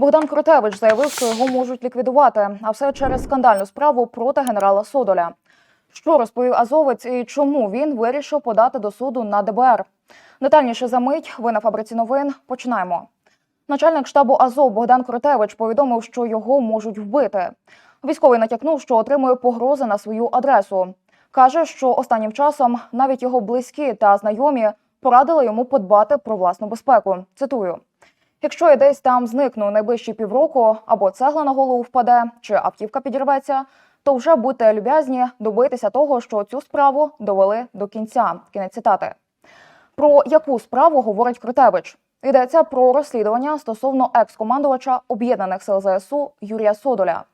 Богдан Кротевич заявив, що його можуть ліквідувати, а все через скандальну справу проти генерала Содоля. Що розповів азовець і чому він вирішив подати до суду на ДБР? Детальніше за мить. Ви на фабриці новин. Починаємо. Начальник штабу Азов Богдан Кротевич повідомив, що його можуть вбити. Військовий натякнув, що отримує погрози на свою адресу. Каже, що останнім часом навіть його близькі та знайомі порадили йому подбати про власну безпеку. Цитую: якщо я десь там зникну найближчі півроку, або цегла на голову впаде, чи автівка підірветься, то вже будьте люб'язні добитися того, що цю справу довели до кінця. Кінець цитати. Про яку справу говорить Кротевич? Йдеться про розслідування стосовно екс-командувача об'єднаних сил ЗСУ Юрія Содоля.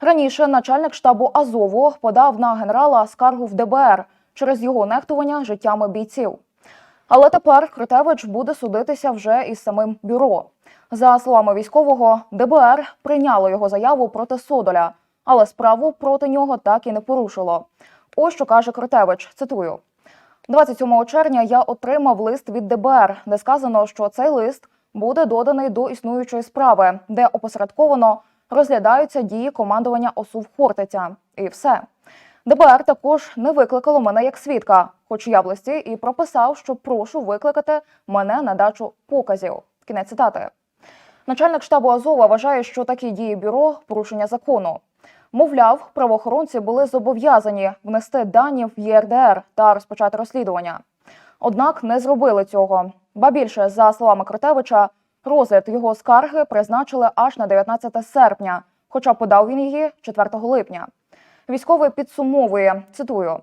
Раніше начальник штабу Азову подав на генерала скаргу в ДБР через його нехтування життями бійців. Але тепер Кротевич буде судитися вже із самим бюро. За словами військового, ДБР прийняло його заяву проти Содоля, але справу проти нього так і не порушило. Ось що каже Кротевич. Цитую: 27 червня я отримав лист від ДБР, де сказано, що цей лист буде доданий до існуючої справи, де опосередковано розглядаються дії командування ОСУ в Хортиця. І все. ДБР також не викликало мене як свідка, хоч я в листі і прописав, що прошу викликати мене на дачу показів. Кінець цитати. Начальник штабу Азова вважає, що такі дії бюро порушення закону. Мовляв, правоохоронці були зобов'язані внести дані в ЄРДР та розпочати розслідування. Однак не зробили цього. Ба більше, за словами Кротевича, розгляд його скарги призначили аж на 19 серпня, хоча подав він її 4 липня. Військовий підсумовує цитую.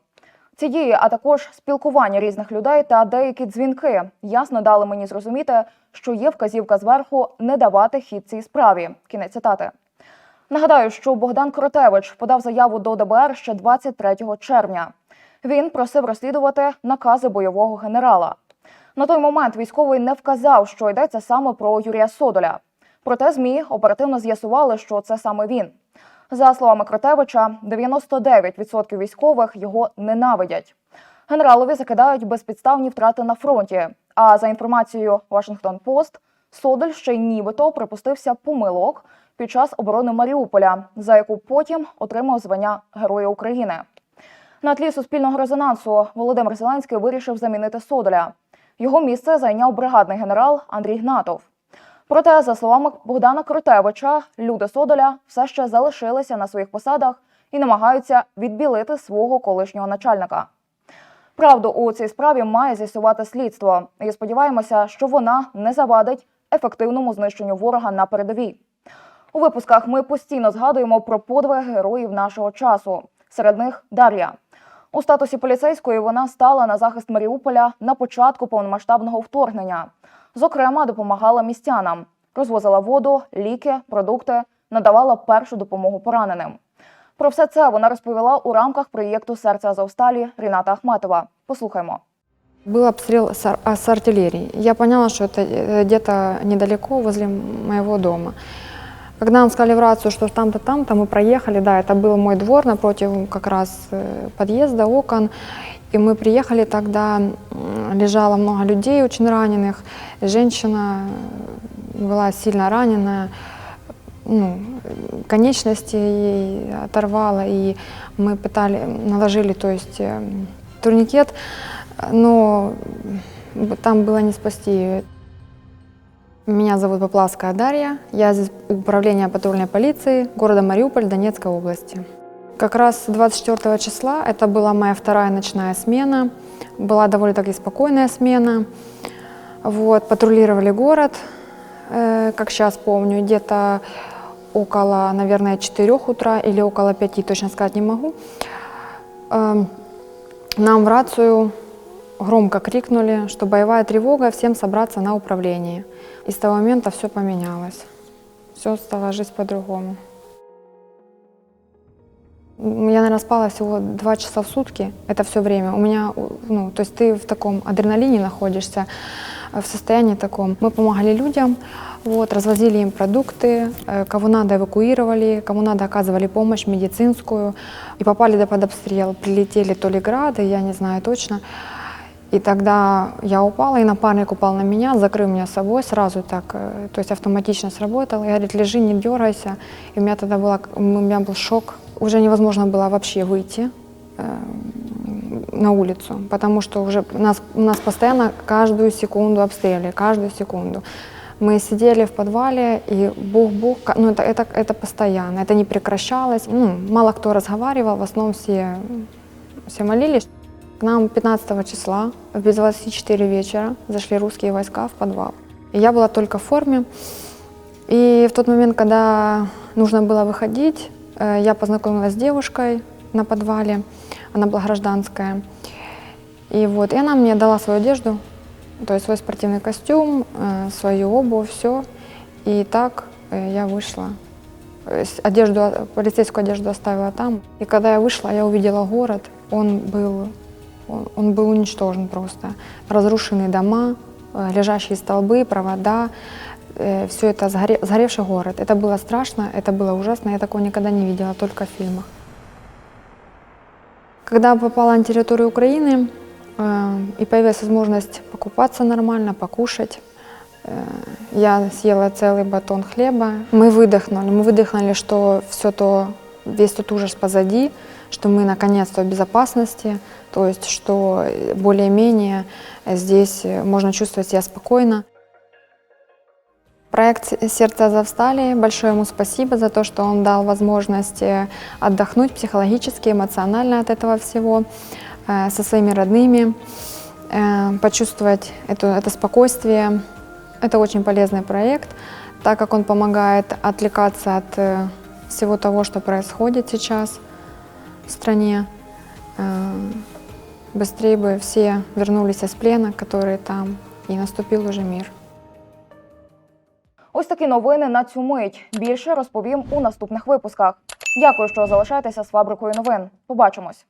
Ці дії, а також спілкування різних людей та деякі дзвінки ясно дали мені зрозуміти, що є вказівка зверху не давати хід цій справі. Кінець цитати. Нагадаю, що Богдан Кротевич подав заяву до ДБР ще 23 червня. Він просив розслідувати накази бойового генерала. На той момент військовий не вказав, що йдеться саме про Юрія Содоля. Проте ЗМІ оперативно з'ясували, що це саме він. За словами Кротевича, 99% військових його ненавидять. Генералові закидають безпідставні втрати на фронті. А за інформацією Вашингтон Пост, Содоль ще нібито припустився помилок під час оборони Маріуполя, за яку потім отримав звання Героя України. На тлі суспільного резонансу Володимир Зеленський вирішив замінити Содоля. Його місце зайняв бригадний генерал Андрій Гнатов. Проте, за словами Богдана Крутевича, люди Содоля все ще залишилися на своїх посадах і намагаються відбілити свого колишнього начальника. Правду у цій справі має з'ясувати слідство, і сподіваємося, що вона не завадить ефективному знищенню ворога на передовій. У випусках ми постійно згадуємо про подвиги героїв нашого часу. Серед них Дар'я. У статусі поліцейської вона стала на захист Маріуполя на початку повномасштабного вторгнення. Зокрема, допомагала містянам, розвозила воду, ліки, продукти, надавала першу допомогу пораненим. Про все це вона розповіла у рамках проєкту Серце Азовсталі Ріната Ахметова. Послухаймо. Был обстрел с, ар- а, с артиллерии. Я поняла, что это э, где-то недалеко, возле моего дома. Когда нам сказали в рацию, что там-то, там-то, мы проехали, да, это был мой двор напротив как раз э, подъезда, окон. И мы приехали тогда, лежало много людей очень раненых. Женщина э, была сильно раненая, ну, конечности ей оторвало, и мы пытали, наложили, то есть э, турникет, но там было не спасти ее. Меня зовут Поплавская Дарья, я из управления патрульной полиции города Мариуполь Донецкой области. Как раз 24 числа, это была моя вторая ночная смена, была довольно-таки спокойная смена. Вот, патрулировали город, э, как сейчас помню, где-то около, наверное, 4 утра или около 5, точно сказать не могу. Эм, Нам в рацию громко крикнули, что боевая тревога, всем собраться на управлении. И с того момента все поменялось. Все стало жить по-другому. Я, наверное, спала всего два часа в сутки, это все время. У меня, ну, то есть ты в таком адреналине находишься, э, в состоянии таком. Мы помогали людям, вот, развозили им продукты, э, кого надо эвакуировали, кому надо оказывали помощь медицинскую. И попали да под обстрел. Прилетели то ли грады, я не знаю точно. И тогда я упала, и напарник упал на меня, закрыл меня собой сразу так, э, то есть автоматично сработал. И говорит, лежи, не дергайся. И у меня тогда была, у меня был шок. Уже невозможно было вообще выйти э, на улицу, потому что уже нас, нас постоянно каждую секунду обстреливали, каждую секунду. Мы сидели в подвале, и бух-бух, ну это, это, это постоянно, это не прекращалось. Ну, мало кто разговаривал, в основном все, все молились. К нам 15 числа без 24 вечера зашли русские войска в подвал. И я была только в форме. И в тот момент, когда нужно было выходить, э, я познакомилась с девушкой на подвале, она была гражданская. И вот, и она мне дала свою одежду, то есть свой спортивный костюм, э, свою обувь, все. И так э, я вышла. Одежду, полицейскую одежду оставила там. И когда я вышла, я увидела город. Он был, он, он был уничтожен просто. Разрушенные дома, э, лежащие столбы, провода. Все это сгоре- сгоревший город. Это было страшно, это было ужасно. Я такого никогда не видела, только в фильмах. Когда попала на территорию Украины э, и появилась возможность покупаться нормально, покушать, э, я съела целый батон хлеба. Мы выдохнули, мы выдохнули, что все то, весь тот ужас позади, что мы наконец-то в безопасности, то есть что э, более-менее здесь э, можно чувствовать себя спокойно. Проект «Сердце Азовстали», большое ему спасибо за то, что он дал возможность э, отдохнуть психологически, эмоционально от этого всего, э, со своими родными, э, почувствовать эту, это спокойствие. Это очень полезный проект, так как он помогает отвлекаться от э, всего того, что происходит сейчас в стране. Э, Быстрее бы все вернулись из плена, которые там, и наступил уже мир. Ось такі новини на цю мить. Більше розповім у наступних випусках. Дякую, що залишаєтеся з фабрикою новин. Побачимось.